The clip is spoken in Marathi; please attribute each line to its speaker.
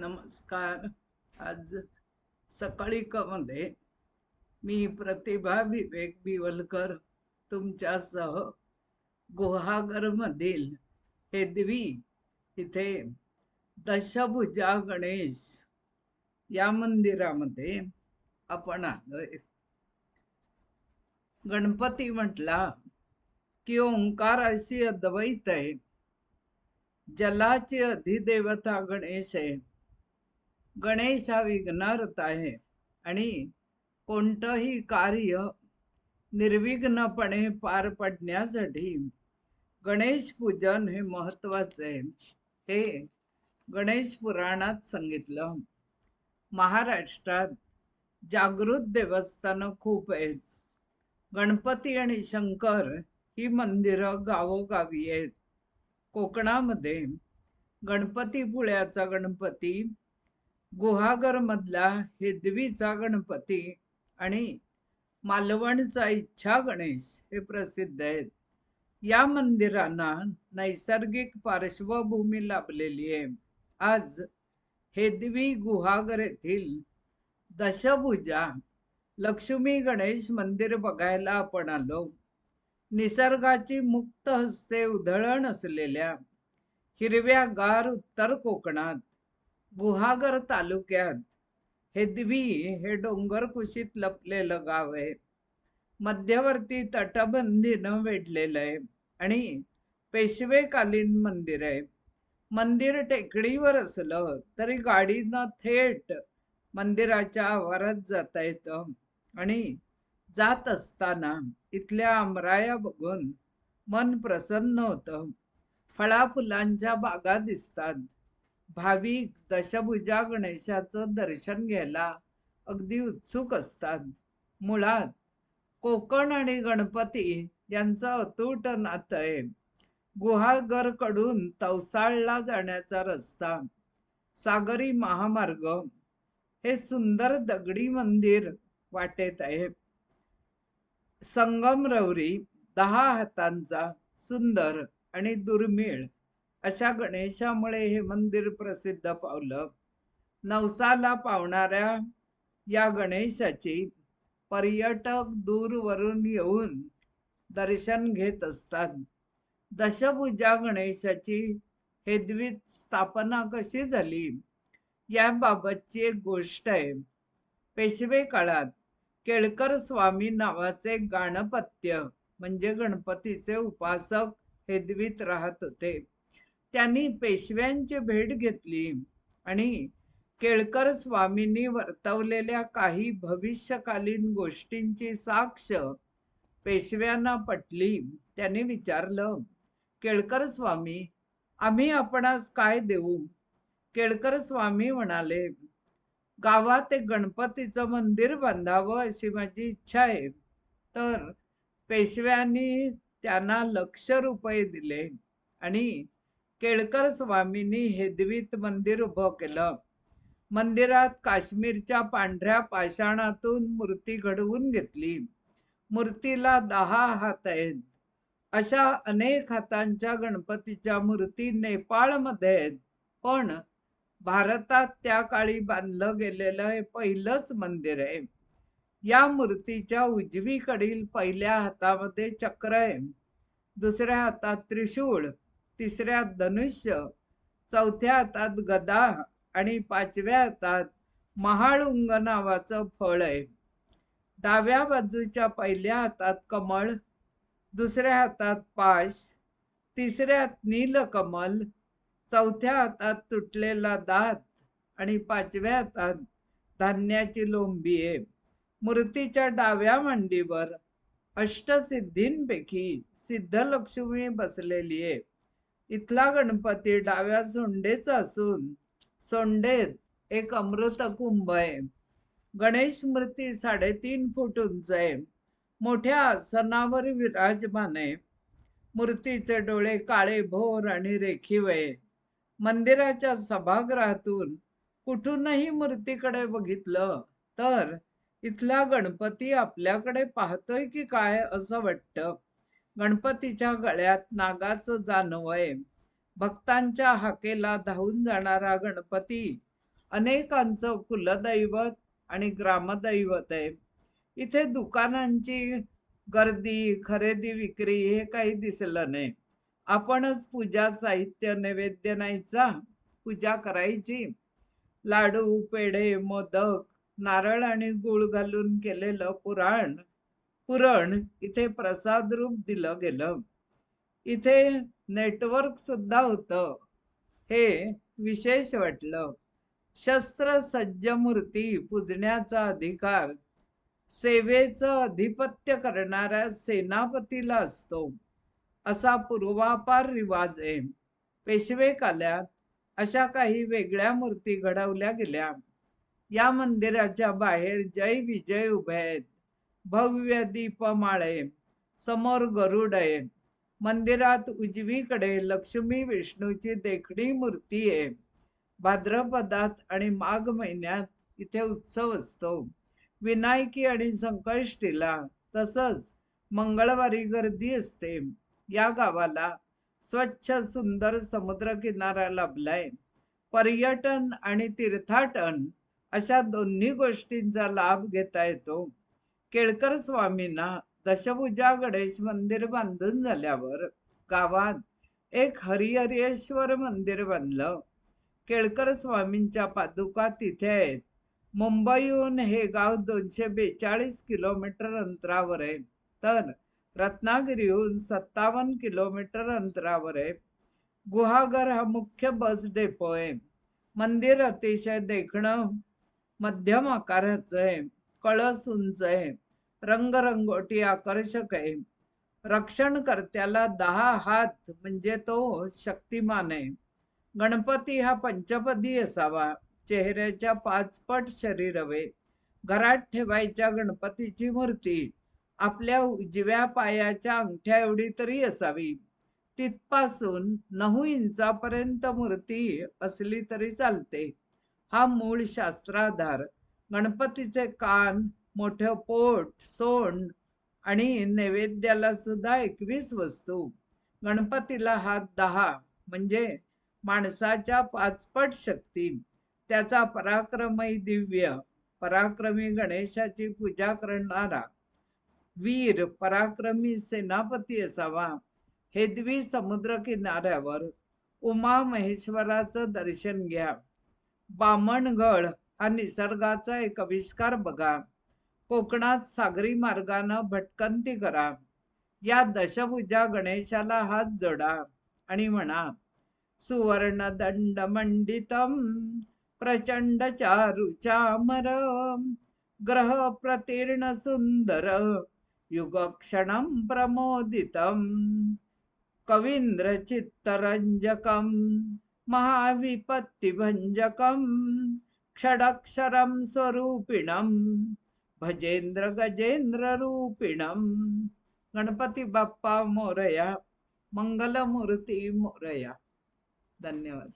Speaker 1: नमस्कार. आज सकाळी कमध्ये मी प्रतिभा विवेक बिवलकर तुमच्यासह गुहागरमधील हेदवी इथे दशभुजा गणेश या मंदिरामध्ये आपण आलोय. गणपती म्हटला की ओंकार अशी अद्वैत आहे. जलाची अधिदेवता गणेश आहे. गणेश हा विघ्नारत आहे. आणि कोणतंही कार्य निर्विघ्नपणे पार पडण्यासाठी गणेश पूजन हे महत्त्वाचं आहे. हे गणेश पुराणात सांगितलं. महाराष्ट्रात जागृत देवस्थानं खूप आहेत. गणपती आणि शंकर ही मंदिरं गावोगावी आहेत. कोकणामध्ये गणपतीपुळ्याचा गणपती गुहागर मधला हेदवीचा गणपती आणि मालवणचा इच्छा गणेश हे प्रसिद्ध आहेत. या मंदिरांना नैसर्गिक पार्श्वभूमी लाभलेली आहे. आज हेदवी गुहागर येथील दशभुजा लक्ष्मी गणेश मंदिर बघायला आपण आलो. निसर्गाची मुक्त हस्ते उधळण असलेल्या हिरव्या गार उत्तर कोकणात गुहागर तालुक्यात हेदवी हे डोंगर कुशीत लपलेलं गाव आहे. मध्यवर्ती तटबंदीनं वेढलेलं आहे आणि पेशवेकालीन मंदिर आहे. मंदिर टेकडीवर असलं तरी गाडीनं थेट मंदिराच्या आवारात जाता येतं आणि जात असताना इथल्या आमराया बघून मन प्रसन्न होतं. फळाफुलांच्या बागा दिसतात. भाविक दशभुजा गणेशाचं दर्शन घ्यायला अगदी उत्सुक असतात. मुळात कोकण आणि गणपती यांचं अतूट नातं आहे. गुहागरकडून तवसाळला जाण्याचा रस्ता सागरी महामार्ग हे सुंदर दगडी मंदिर वाटेत आहे. संगमरवरी दहा हातांचा सुंदर आणि दुर्मिळ अशा गणेशामुळे हे मंदिर प्रसिद्ध पावलं. नवसाला पावणाऱ्या या गणेशाची पर्यटक दूरवरून येऊन दर्शन घेत असतात. दशभुजा गणेशाची हेदवीत स्थापना कशी झाली? याबाबतची एक गोष्ट आहे. पेशवे काळात केळकर स्वामी नावाचे गाणपत्य म्हणजे गणपतीचे उपासक हेदवीत राहत होते. त्यांनी पेशव्यांची भेट घेतली आणि केळकर स्वामींनी वर्तवलेल्या काही भविष्यकालीन गोष्टींची साक्ष पेशव्यांना पटली. त्यांनी विचारलं केळकर स्वामी आम्ही आपणास काय देऊ? केळकर स्वामी म्हणाले गावात एक गणपतीचं मंदिर बांधावं अशी माझी इच्छा आहे. तर पेशव्यांनी त्यांना लक्ष रुपये दिले आणि केळकर स्वामींनी हेदवीत मंदिर उभं केलं. मंदिरात काश्मीरच्या पांढऱ्या पाषाणातून मूर्ती घडवून घेतली. मूर्तीला दहा हात आहेत. अशा अनेक हातांच्या गणपतीच्या मूर्ती नेपाळमध्ये आहेत. पण भारतात त्या काळी बांधलं गेलेलं हे पहिलंच मंदिर आहे. या मूर्तीच्या उजवीकडील पहिल्या हातामध्ये चक्र आहे. दुसऱ्या हातात त्रिशूळ. तिसऱ्यात धनुष्य चौथ्या हातात गदा आणि पाचव्या हातात महाळुंग नावाचं फळ आहे. डाव्या बाजूच्या पहिल्या हातात कमळ दुसऱ्या हातात पाश तिसऱ्यात नीलकमल चौथ्या हातात तुटलेला दात आणि पाचव्या हातात धान्याची लोंबी आहे. मूर्तीच्या डाव्या मांडीवर अष्टसिद्धींपैकी सिद्धलक्ष्मी बसलेली आहे. इथला गणपती डाव्या सोंडेचा असून सोंडेत एक अमृत कुंभ आहे. गणेश मूर्ती साडेतीन फूट उंच आहे. मोठ्या आसनावर विराजमान आहे. मूर्तीचे डोळे काळे भोर आणि रेखीव आहे. मंदिराच्या सभागृहातून कुठूनही मूर्तीकडे बघितलं तर इथला गणपती आपल्याकडे पाहतोय की काय असं वाटतं? गणपतीच्या गळ्यात नागाचं जानव आहे भक्तांच्या हाकेला धावून जाणारा गणपती. अनेकांचं कुलदैवत आणि ग्रामदैवत. आहे इथे दुकानांची गर्दी खरेदी विक्री हे काही दिसलं नाही. आपणच पूजा साहित्य नैवेद्य न्यायचा पूजा करायची. लाडू पेढे मोदक नारळ आणि गुळ घालून केलेलं पुराण पुरण इथे प्रसाद रूप दिलं गेलं. इथे नेटवर्क सुद्धा होतं. हे विशेष वाटलं. शस्त्र सज्ज मूर्ती पूजण्याचा अधिकार सेवेचं अधिपत्य करणाऱ्या सेनापतीला असतो. असा पूर्वापार रिवाज आहे. पेशवे काल्यात अशा काही वेगळ्या मूर्ती घडवल्या गेल्या. या मंदिराच्या बाहेर जय विजय उभे आहेत. भव्य दीपमाळे समोर गरुड आहे मंदिरात उजवीकडे लक्ष्मी विष्णूची देखणी मूर्ती आहे. भाद्रपदात आणि माघ महिन्यात इथे उत्सव असतो. विनायकी आणि संकष्टीला तसंच मंगळवारी गर्दी असते. या गावाला स्वच्छ सुंदर समुद्रकिनारा लाभलाय. पर्यटन आणि तीर्थाटन अशा दोन्ही गोष्टींचा लाभ घेता येतो. केळकर स्वामींना दशभुजा गणेश मंदिर बांधून झाल्यावर गावात एक हरिहरेश्वर मंदिर बांधलं केळकर स्वामींच्या पादुका तिथे आहेत. मुंबईहून हे गाव दोनशे बेचाळीस किलोमीटर अंतरावर आहे. तर रत्नागिरीहून सत्तावन्न किलोमीटर अंतरावर आहे. गुहागर हा मुख्य बस डेपो आहे. मंदिर अतिशय देखणं मध्यम आकाराचं आहे. कळस उंच आहे रंगरंगोटी आकर्षक. आहे रक्षणकर्त्याला दहा हात म्हणजे तो शक्तिमान. आहे गणपती हा पंचपदी असावा. चेहऱ्याच्या पाचपट शरीर हवे घरात ठेवायच्या गणपतीची मूर्ती. आपल्या उजव्या पायाच्या अंगठ्या एवढी तरी असावी. तिथपासून नऊ इंचापर्यंत मूर्ती असली तरी चालते. हा मूळ शास्त्राधार. गणपतीचे कान मोठं पोट सोंड आणि नैवेद्याला सुद्धा एकवीस वस्तू. गणपतीला हात दहा म्हणजे माणसाच्या पाचपट शक्ती. त्याचा पराक्रमही दिव्य. पराक्रमी गणेशाची पूजा करणारा. वीर पराक्रमी सेनापती असावा. हेदवी समुद्र किनाऱ्यावर उमा महेश्वराचं दर्शन घ्या. बामणगड हा निसर्गाचा एक आविष्कार बघा. कोकणात सागरी मार्गानं भटकंती करा. या दशभुजा गणेशाला हात जोडा आणि म्हणा सुवर्ण दंड मंडितम प्रचंड चारु चामर ग्रह प्रतीर्ण सुंदर युगक्षणं प्रमोदितं कवींद्र चित्तरंजकं महाविपत्तिभञ्जकं षडक्षरं स्वरूपिणं भजेंद्र गजेंद्र रूपिणं गणपती बाप्पा मोरया। मंगलमूर्ती मोरया। धन्यवाद।